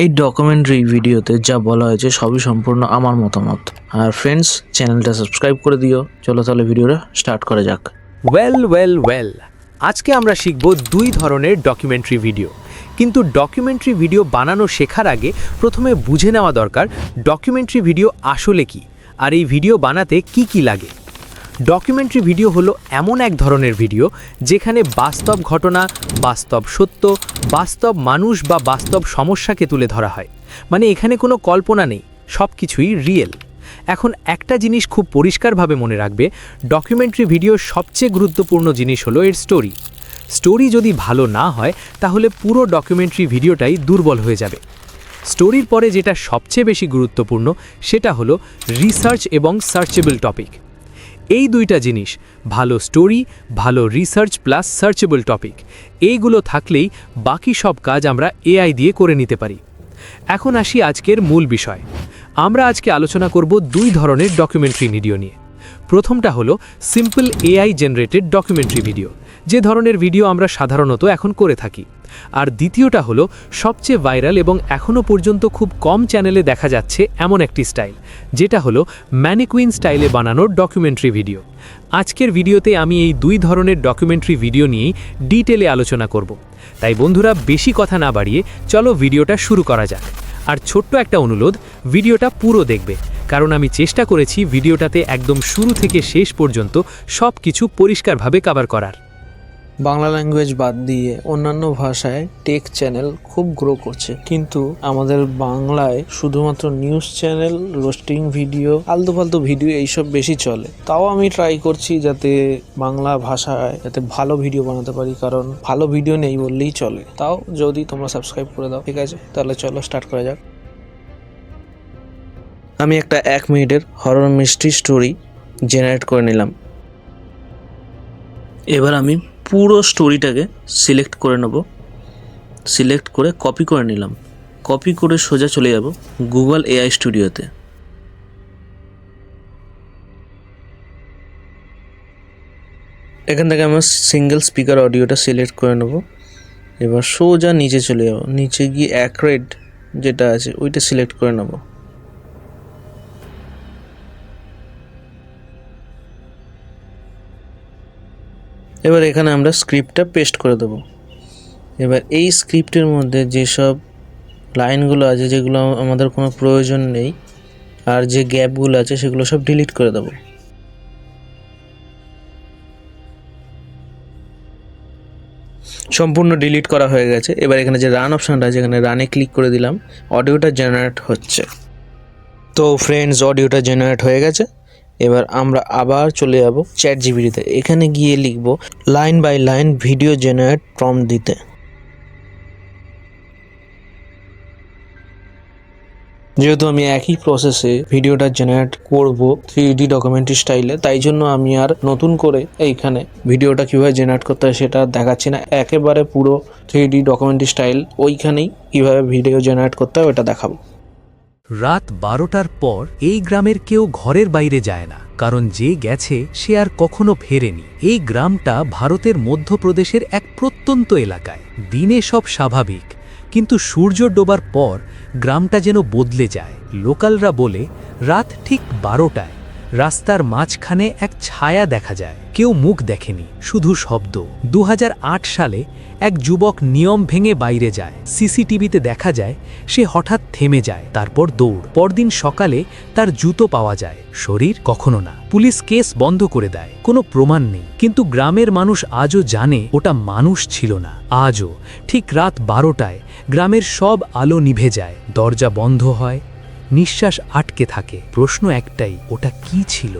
এই ডকুমেন্টারি ভিডিওতে যা বলা হয়েছে সবই সম্পূর্ণ আমার মতামত। আর ফ্রেন্ডস চ্যানেলটা সাবস্ক্রাইব করে দিও। চলো তাহলে ভিডিওটা স্টার্ট করা যাক। ওয়েল ওয়েল ওয়েল আজকে আমরা শিখব দুই ধরনের ডকুমেন্টারি ভিডিও কিন্তু ডকুমেন্টারি ভিডিও বানানো শেখার আগে প্রথমে বুঝে নেওয়া দরকার ডকুমেন্টারি ভিডিও আসলে কি? আর এই ভিডিও বানাতে কি কি লাগে? ডকুমেন্টারি ভিডিও হলো এমন এক ধরনের ভিডিও যেখানে বাস্তব ঘটনা, বাস্তব সত্য, বাস্তব মানুষ বা বাস্তব সমস্যাকে তুলে ধরা হয়। মানে এখানে কোনো কল্পনা নেই সব কিছুই রিয়েল এখন একটা জিনিস খুব পরিষ্কারভাবে মনে রাখবে ডকুমেন্টারি ভিডিও সবচেয়ে গুরুত্বপূর্ণ জিনিস হলো এর স্টোরি স্টোরি যদি ভালো না হয়, তাহলে পুরো ডকুমেন্টারি ভিডিওটাই দুর্বল হয়ে যাবে। স্টোরির পরে যেটা সবচেয়ে বেশি গুরুত্বপূর্ণ, সেটা হলো রিসার্চ এবং সার্চেবল টপিক এই দুইটা জিনিস, ভালো স্টোরি, ভালো রিসার্চ প্লাস সার্চেবল টপিক, এইগুলো থাকলেই বাকি সব কাজ আমরা এআই দিয়ে করে নিতে পারি। এখন আসি আজকের মূল বিষয়। আমরা আজকে আলোচনা করব দুই ধরনের ডকুমেন্টারি ভিডিও নিয়ে। প্রথমটা হলো simple AI generated documentary video যে ধরনের ভিডিও আমরা সাধারণত এখন করে থাকি। আর দ্বিতীয়টা হলো, সবচেয়ে ভাইরাল এবং এখনও পর্যন্ত খুব কম চ্যানেলে দেখা যাচ্ছে এমন একটি স্টাইল, যেটা হলো ম্যানিকুইন স্টাইলে বানানোর ডকুমেন্টারি ভিডিও। আজকের ভিডিওতে আমি এই দুই ধরনের ডকুমেন্টারি ভিডিও নিয়েই ডিটেলে আলোচনা করব। তাই বন্ধুরা, বেশি কথা না বাড়িয়ে চলো ভিডিওটা শুরু করা যাক। আর ছোট্ট একটা অনুরোধ, ভিডিওটা পুরো দেখবে, কারণ আমি চেষ্টা করেছি ভিডিওটাতে একদম শুরু থেকে শেষ পর্যন্ত সব কিছু পরিষ্কারভাবে কভার করার। বাংলা ল্যাঙ্গুয়েজ বাদ দিয়ে অন্যান্য ভাষায় টেক চ্যানেল খুব গ্রো করছে। কিন্তু আমাদের বাংলায় শুধুমাত্র নিউজ চ্যানেল রোস্টিং ভিডিও আলতু ফালতু ভিডিও এইসব বেশি চলে। তাও আমি ট্রাই করছি যাতে বাংলা ভাষায় যাতে ভালো ভিডিও বানাতে পারি, কারণ ভালো ভিডিও নেই বললেই চলে। তাও যদি তোমরা সাবস্ক্রাইব করে দাও, ঠিক আছে? তাহলে চলো স্টার্ট করা যাক। আমি একটা এক মিনিটের হরর মিস্ট্রি স্টোরি জেনারেট করে নিলাম। এবার আমি পুরো স্টোরিটাকে সিলেক্ট করে নেব। সিলেক্ট করে কপি করে নিলাম। কপি করে সোজা চলে যাব গুগল এআই স্টুডিওতে। এখান থেকে আমার সিঙ্গেল স্পিকার অডিওটা সিলেক্ট করে নেব। এবার সোজা নিচে চলে যাব। নিচে গিয়ে অ্যাক্রেড যেটা আছে, ওইটা সিলেক্ট করে নেব। এবার এখানে আমরা স্ক্রিপ্টটা পেস্ট করে দেবো। এবার এই স্ক্রিপ্টের মধ্যে যেসব লাইনগুলো আছে, যেগুলো আমাদের কোনো প্রয়োজন নেই, আর যে গ্যাপগুলো আছে, সেগুলো সব ডিলিট করে দেবো। সম্পূর্ণ ডিলিট করা হয়ে গেছে। এবার এখানে যে রান অপশানটা আছে, এখানে রানে ক্লিক করে দিলাম। অডিওটা জেনারেট হচ্ছে। তো ফ্রেন্ডস অডিওটা জেনারেট হয়ে গেছে। এবার আমরা আবার চলে যাব চ্যাট জিবিটিতে এখানে গিয়ে লিখব line by line video generate prompt দিতে। যেহেতু আমি একই প্রসেসে ভিডিওটা জেনারেট করব থ্রি ডি ডকুমেন্টারি স্টাইলে তাই জন্য আমি আর নতুন করে এইখানে ভিডিওটা কীভাবে জেনারেট করতে হয় সেটা দেখাচ্ছি না। একেবারে পুরো থ্রি ডি ডকুমেন্টারি স্টাইল ওইখানেই কীভাবে ভিডিও জেনারেট করতে হয় ওটা দেখাবো। রাত বারোটার পর এই গ্রামের কেউ ঘরের বাইরে যায় না, কারণ যে গেছে সে আর কখনো ফেরেনি। এই গ্রামটা ভারতের মধ্যপ্রদেশের এক প্রত্যন্ত এলাকায়। দিনে সব স্বাভাবিক, কিন্তু সূর্য ডোবার পর গ্রামটা যেন বদলে যায়। লোকালরা বলে, রাত ঠিক বারোটায়। রাস্তার মাঝখানে এক ছায়া দেখা যায়। কেউ মুখ দেখেনি, শুধু শব্দ। দু হাজার আট সালে এক যুবক নিয়ম ভেঙে বাইরে যায়। সিসিটিভিতে দেখা যায়, সে হঠাৎ থেমে যায়, তারপর দৌড়। পরদিন সকালে তার জুতো পাওয়া যায়। শরীর কখনো না। পুলিশ কেস বন্ধ করে দেয়। কোনো প্রমাণ নেই। কিন্তু গ্রামের মানুষ আজও জানে, ওটা মানুষ ছিল না। আজও, ঠিক রাত বারোটায়, গ্রামের সব আলো নিভে যায়। দরজা বন্ধ হয় নিঃশ্বাস আটকে থাকে। প্রশ্ন একটাই, ওটা কি ছিল?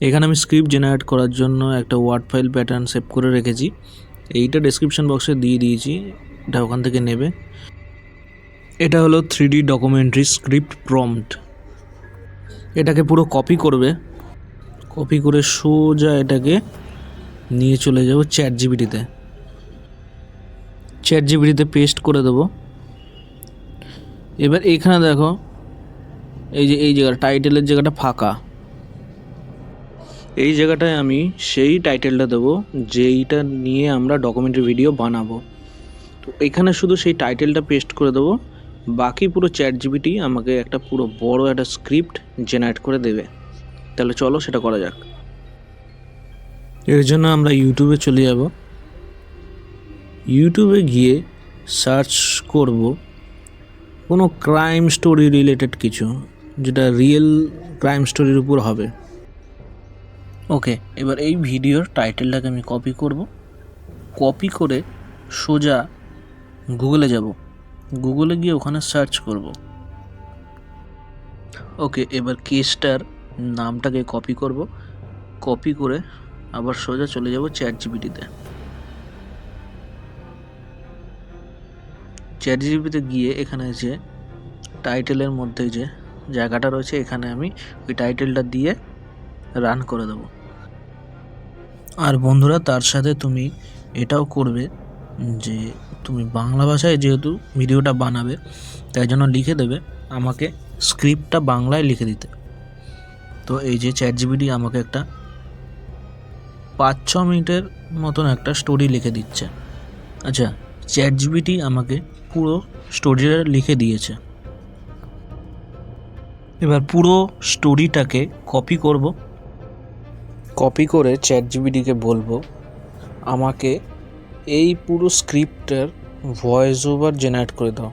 এখানে আমি স্ক্রিপ্ট জেনারেট করার জন্য একটা ওয়ার্ড ফাইল প্যাটার্ন সেভ করে রেখেছি। এইটা ডেসক্রিপশন বক্সে দিয়ে দিয়েছি, এটা ওখান থেকে নেবে। এটা হলো three D documentary script prompt এটাকে পুরো কপি করবে। কপি করে সোজা এটাকে নিয়ে চলে যাব চ্যাট জিবিটিতে চ্যাট জিবিটিতে পেস্ট করে দেবো। এবার এখানে দেখো, এই যে, এই জায়গাটা টাইটেলের জায়গাটা ফাঁকা। এই জায়গাটায় আমি সেই টাইটেলটা দেবো, যেইটা নিয়ে আমরা ডকুমেন্টারি ভিডিও বানাবো। তো এখানে শুধু সেই টাইটেলটা পেস্ট করে দেবো, বাকি পুরো চ্যাট জিবিটি আমাকে একটা পুরো বড় একটা স্ক্রিপ্ট জেনারেট করে দেবে। তাহলে চলো সেটা করা যাক। এর জন্য আমরা ইউটিউবে চলে যাব। ইউটিউবে গিয়ে সার্চ করব কোনো ক্রাইম স্টোরি রিলেটেড কিছু, যেটা রিয়েল ক্রাইম স্টোরির উপর হবে। ওকে এবার এই ভিডিওর টাইটেলটাকে আমি কপি করব। কপি করে সোজা গুগলে যাব। গুগলে গিয়ে ওখানে সার্চ করব। ওকে এবার কেসটার নামটাকে কপি করব। কপি করে আবার সোজা চলে যাব চ্যাট জিবিটিতে চ্যাট জিবিতে গিয়ে এখানে যে টাইটেলের মধ্যে যে জায়গাটা রয়েছে, এখানে আমি ওই টাইটেলটা দিয়ে রান করে দেব। আর বন্ধুরা, তার সাথে তুমি এটাও করবে যে তুমি বাংলা ভাষায় যেহেতু ভিডিওটা বানাবে, তাই জন্য লিখে দেবে আমাকে স্ক্রিপ্টটা বাংলায় লিখে দিতে। তো এই যে চ্যাট জিবিটি আমাকে একটা পাঁচ ছ মিনিটের মতন একটা স্টোরি লিখে দিচ্ছে। আচ্ছা চ্যাট জিবিটি আমাকে পুরো স্টোরিটা লিখে দিয়েছে। এবার পুরো স্টোরিটাকে কপি করব। কপি করে চ্যাট জিবিটিকে বলব, আমাকে এই পুরো স্ক্রিপ্টের ভয়েস ওভার জেনারেট করে দাও,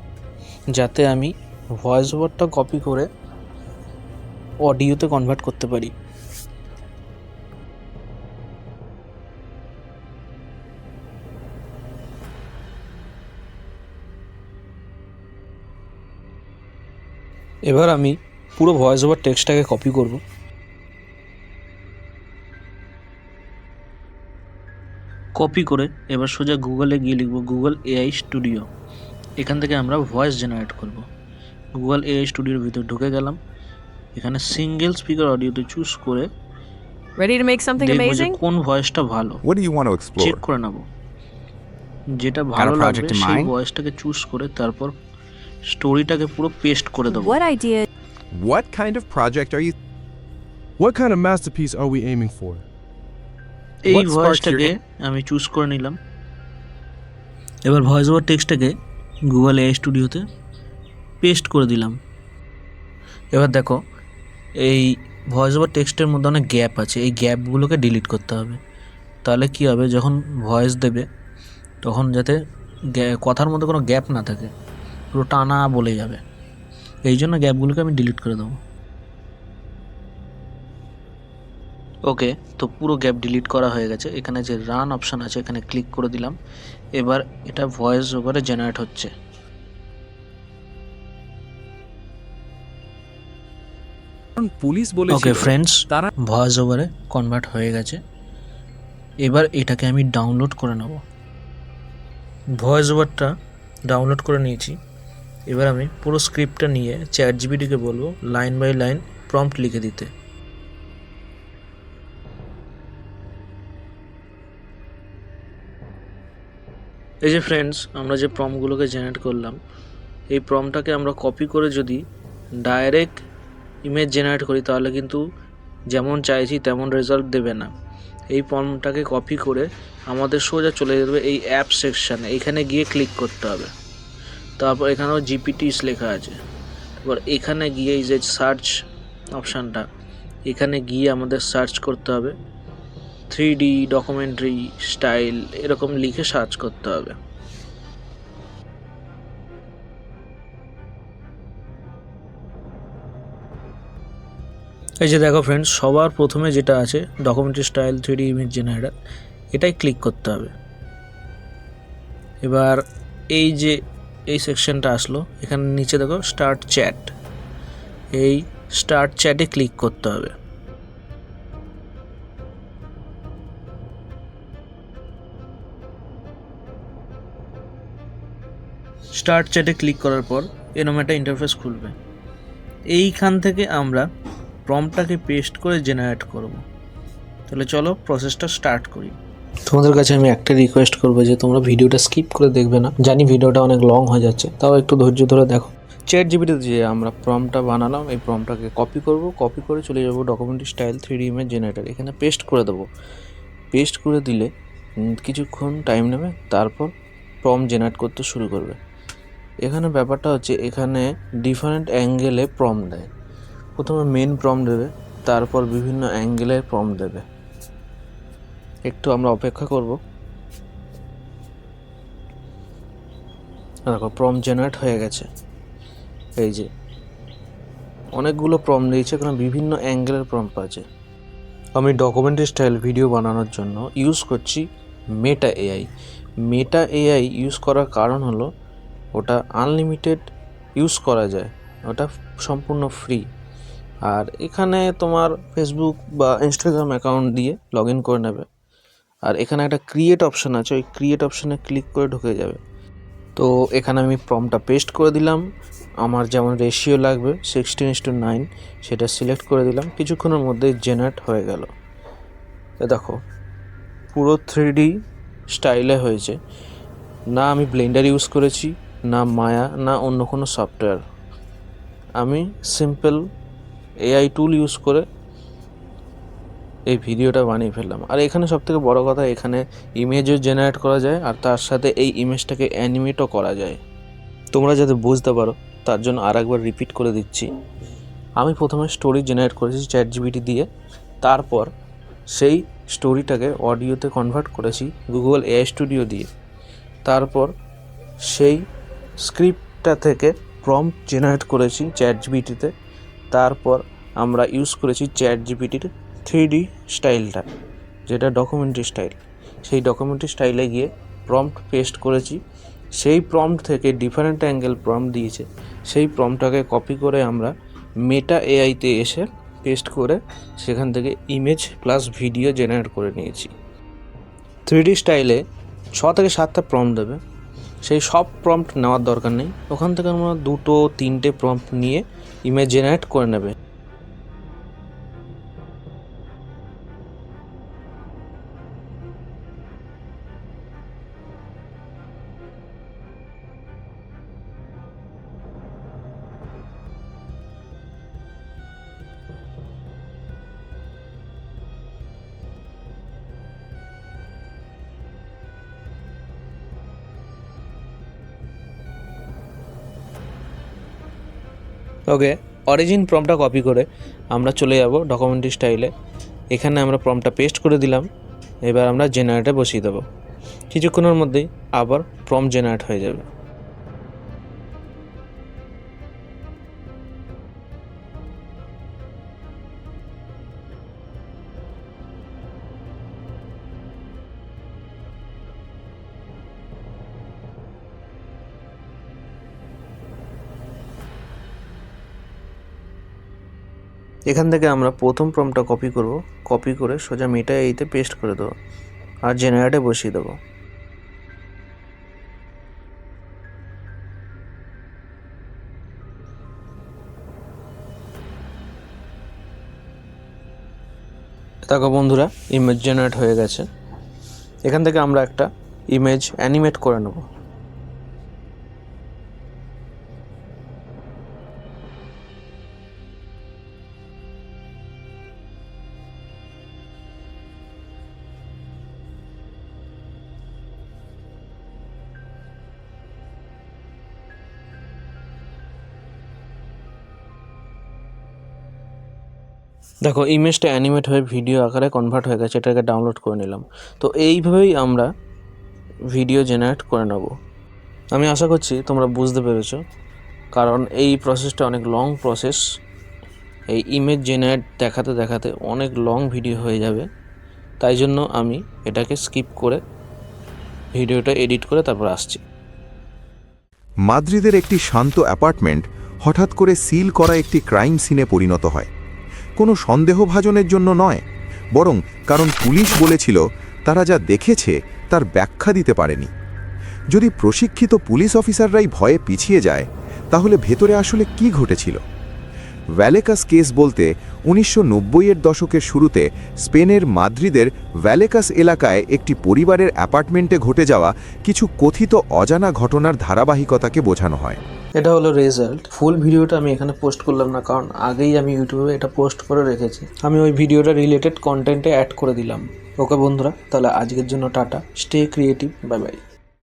যাতে আমি ভয়েস ওভারটা কপি করে অডিওতে কনভার্ট করতে পারি। এবার আমি পুরো ভয়েস ওভার টেক্সটটাকে কপি করব। কপি করে এবার সোজা গুগলে গিয়ে লিখব গুগল এআই স্টুডিও এখান থেকে আমরা ভয়েস জেনারেট করব। গুগল এআই স্টুডিওর ভিতরে ঢুকে গেলাম। এখানে সিঙ্গেল স্পিকার অডিওতে চুজ করে Ready to make something দেখব যে amazing? কোন ভয়েসটা ভালো। What do you want to check করে নেব। যেটা ভালো লাগবে সেই ভয়েসটাকে চুজ করে তারপর স্টোরিটাকে পুরো পেস্ট করে দেবো। What idea? What kind of project are you What kind of masterpiece are we aiming for? এই What sparked ভয়েসটাকে আমি চুজ করে নিলাম। এবার ভয়েস ওভার টেক্সটটাকে গুগল এআই স্টুডিওতে পেস্ট করে দিলাম। এবার দেখো এই ভয়েস ওভার টেক্সটের মধ্যে অনেক গ্যাপ আছে। এই গ্যাপগুলোকে ডিলিট করতে হবে। তাহলে কি হবে? যখন ভয়েস দেবে তখন যাতে গ্যা- কথার মধ্যে কোনো গ্যাপ না থাকে। পুরো টানা বলে যাবে। এই জন্য গ্যাপগুলোকে আমি ডিলিট করে দেবো। ওকে তো পুরো গ্যাপ ডিলিট করা হয়ে গেছে। এখানে যে রান অপশান আছে এখানে ক্লিক করে দিলাম। এবার এটা ভয়েস ওভারে জেনারেট হচ্ছে। পুলিশ ওকে বলেছিল ফ্রেন্ডস তারা ভয়েস ওভারে কনভার্ট হয়ে গেছে। এবার এটাকে আমি ডাউনলোড করে নেব। ভয়েস ওভারটা ডাউনলোড করে নিয়েছি। এবার আমি পুরো স্ক্রিপ্টটা নিয়ে চ্যাট জিবিটিকে বলব লাইন বাই লাইন প্রম্পট লিখে দিতে। এই যে ফ্রেন্ডস আমরা যে প্রমগুলোকে জেনারেট করলাম, এই প্রমটাকে আমরা কপি করে যদি ডাইরেক্ট ইমেজ জেনারেট করি, তাহলে কিন্তু যেমন চাইছি তেমন রেজাল্ট দেবে না। এই ফর্মটাকে কপি করে আমাদের সোজা চলে যাবে এই অ্যাপ সেকশানে এখানে গিয়ে ক্লিক করতে হবে। তারপর এখানেও জিপিটিস লেখা আছে। এবার এখানে গিয়ে এই যে সার্চ অপশানটা এখানে গিয়ে আমাদের সার্চ করতে হবে। থ্রি ডি ডকুমেন্টারি স্টাইল এরকম লিখে সার্চ করতে হবে। এই যে দেখো ফ্রেন্ডস সবার প্রথমে যেটা আছে documentary style three D image generator এটাই ক্লিক করতে হবে। এবার এই যে এই সেকশনটা আসলো। এখানে নিচে দেখো স্টার্ট চ্যাট এই স্টার্ট চ্যাটে ক্লিক করতে হবে। স্টার্ট চ্যাটে ক্লিক করার পর এরকম একটা ইন্টারফেস খুলবে। এইখান থেকে আমরা প্রম্পটটাকে পেস্ট করে জেনারেট করব। তাহলে চলো প্রসেসটা স্টার্ট করি। তোমাদের কাছে আমি একটা রিকোয়েস্ট করব যে তোমরা ভিডিওটা স্কিপ করে দেখবে না। জানি ভিডিওটা অনেক লং হয়ে যাচ্ছে, তাও একটু ধৈর্য ধরে দেখো। চ্যাট জিবিতে যে আমরা প্রমটা বানালাম, এই প্রমটাকে কপি করব কপি করে চলে যাব documentary style three D image generator এখানে পেস্ট করে দেবো। পেস্ট করে দিলে কিছুক্ষণ টাইম নেবে, তারপর প্রম জেনারেট করতে শুরু করবে। এখানে ব্যাপারটা হচ্ছে, এখানে ডিফারেন্ট অ্যাঙ্গেলে প্রম দেয়। প্রথমে মেন প্রম দেবে, তারপর বিভিন্ন অ্যাঙ্গেলে প্রম দেবে। একটু আমরা অপেক্ষা করব। দেখো প্রম জেনারেট হয়ে গেছে। এই যে, অনেকগুলো প্রম দিয়েছে এখানে বিভিন্ন অ্যাঙ্গেলের প্রম আছে। আমি ডকুমেন্টারি স্টাইল ভিডিও বানানোর জন্য ইউজ করছি Meta AI Meta AI use করার কারণ হলো, ওটা আনলিমিটেড ইউজ করা যায়। ওটা সম্পূর্ণ ফ্রি আর এখানে তোমার ফেসবুক বা ইনস্টাগ্রাম অ্যাকাউন্ট দিয়ে লগ ইন করে নেবে। আর এখানে একটা ক্রিয়েট অপশান আছে, ওই ক্রিয়েট অপশানে ক্লিক করে ঢুকে যাবে। তো এখানে আমি প্রমটা পেস্ট করে দিলাম, আমার যেমন রেশিও লাগবে সিক্সটিন ইস টু নাইন সেটা সিলেক্ট করে দিলাম, কিছুক্ষণের মধ্যে জেনারেট হয়ে গেল। দেখো, পুরো থ্রি স্টাইলে হয়েছে। না আমি ব্লেন্ডার ইউজ করেছি, না মায়া, না অন্য কোনো সফটওয়্যার আমি সিম্পল এআই টুল ইউজ করে এই ভিডিওটা বানিয়ে ফেললাম। আর এখানে সবথেকে বড় কথা, এখানে ইমেজও জেনারেট করা যায় আর তার সাথে এই ইমেজটাকে অ্যানিমেটও করা যায়। তোমরা যাতে বুঝতে পারো, তার জন্য আর একবার রিপিট করে দিচ্ছি। আমি প্রথমে স্টোরি জেনারেট করেছি চ্যাট জিবিটি দিয়ে, তারপর সেই স্টোরিটাকে অডিওতে কনভার্ট করেছি গুগল এআই স্টুডিও দিয়ে। তারপর সেই স্ক্রিপ্টটা থেকে প্রম্পট জেনারেট করেছি চ্যাট জিবিটিতে তারপর আমরা ইউজ করেছি চ্যাট জিপিটির থ্রি স্টাইলটা, যেটা ডকুমেন্টারি স্টাইল সেই ডকুমেন্টারি স্টাইলে গিয়ে প্রম্পট পেস্ট করেছি। সেই প্রম্পট থেকে ডিফারেন্ট অ্যাঙ্গেল প্রম্পট দিয়েছে। সেই প্রম্পটটাকে কপি করে আমরা মেটা এআইতে এসে পেস্ট করে সেখান থেকে ইমেজ প্লাস ভিডিও জেনারেট করে নিয়েছি। থ্রি ডি স্টাইলে ছ থেকে সাতটা প্রম্পট দেবে। সেই সব প্রম্পট নেওয়ার দরকার নেই। ওখান থেকে আমরা দুটো, তিনটে প্রম্পট নিয়ে ইমেজ জেনারেট করে নেবে। ওকে অরিজিন প্রমটা কপি করে আমরা চলে যাব ডকুমেন্টারি স্টাইলে এখানে আমরা প্রমটা পেস্ট করে দিলাম, এবার আমরা জেনারেটে বসিয়ে দেবো। কিছুক্ষণের মধ্যেই আবার প্রম জেনারেট হয়ে যাবে। এখান থেকে আমরা প্রথম প্রমটা কপি করব। কপি করে সোজা মেটা এইতে পেস্ট করে দেবো আর জেনারেটে বসিয়ে দেবো। দেখো বন্ধুরা ইমেজ জেনারেট হয়ে গেছে। এখান থেকে আমরা একটা ইমেজ অ্যানিমেট করে নেব। দেখো ইমেজটা অ্যানিমেট হয়ে ভিডিও আকারে কনভার্ট হয়ে গেছে, এটাকে ডাউনলোড করে নিলাম। তো এইভাবেই আমরা ভিডিও জেনারেট করে নেব। আমি আশা করছি তোমরা বুঝতে পেরেছ, কারণ এই প্রসেসটা অনেক লং প্রসেস এই ইমেজ জেনারেট দেখাতে দেখাতে অনেক লং ভিডিও হয়ে যাবে। তাই জন্য আমি এটাকে স্কিপ করে ভিডিওটা এডিট করে তারপর আসছি। মাদ্রিদের একটি শান্ত অ্যাপার্টমেন্ট হঠাৎ করে সিল করা একটি ক্রাইম সিনে পরিণত হয়। কোনো সন্দেহভাজনের জন্য নয়, বরং কারণ পুলিশ বলেছিল তারা যা দেখেছে তার ব্যাখ্যা দিতে পারেনি। যদি প্রশিক্ষিত পুলিশ অফিসাররাই ভয়ে পিছিয়ে যায়, তাহলে ভেতরে আসলে কি ঘটেছিল? ভ্যালেকাস কেস বলতে উনিশশো এর দশকের শুরুতে স্পেনের মাদ্রিদের ভ্যালেকাস এলাকায় একটি পরিবারের অ্যাপার্টমেন্টে ঘটে যাওয়া কিছু কথিত অজানা ঘটনার ধারাবাহিকতাকে বোঝানো হয়। এটা হলো রেজাল্ট ফুল ভিডিওটা আমি এখানে পোস্ট করলাম না, কারণ আগেই আমি ইউটিউবে এটা পোস্ট করে রেখেছি। আমি ওই ভিডিওটা রিলেটেড কন্টেন্টে অ্যাড করে দিলাম। ওকে বন্ধুরা, তাহলে আজকের জন্য tata. Stay creative bye bye